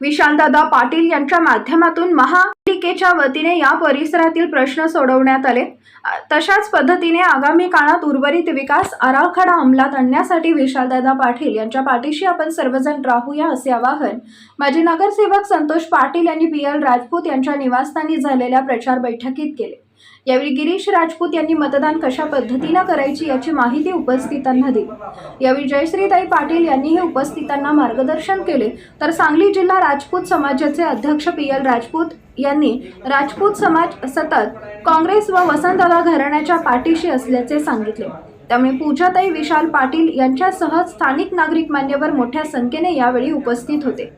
विशालदादा पाटील यांच्या माध्यमातून महापालिकेच्या वतीने या परिसरातील प्रश्न सोडवण्यात आले. तशाच पद्धतीने आगामी काळात उर्वरित विकास आराखडा अंमलात आणण्यासाठी विशालदादा पाटील यांच्या पाठीशी आपण सर्वजण राहूया असे आवाहन माजी नगरसेवक संतोष पाटील यांनी पी एल राजपूत यांच्या निवासस्थानी झालेल्या प्रचार बैठकीत केले. यावेळी गिरीश राजपूत यांनी मतदान कशा पद्धतीनं करायची याची माहिती उपस्थितांना दिली. यावेळी जयश्रीताई पाटील यांनीही उपस्थितांना मार्गदर्शन केले. तर सांगली जिल्हा राजपूत समाजाचे अध्यक्ष पी एल राजपूत यांनी राजपूत समाज सतत काँग्रेस व वसंतदादा घराण्याच्या पाठीशी असल्याचे सांगितले. त्यामुळे पूजाताई विशाल पाटील यांच्यासह स्थानिक नागरिक मान्यवर मोठ्या संख्येने यावेळी उपस्थित होते.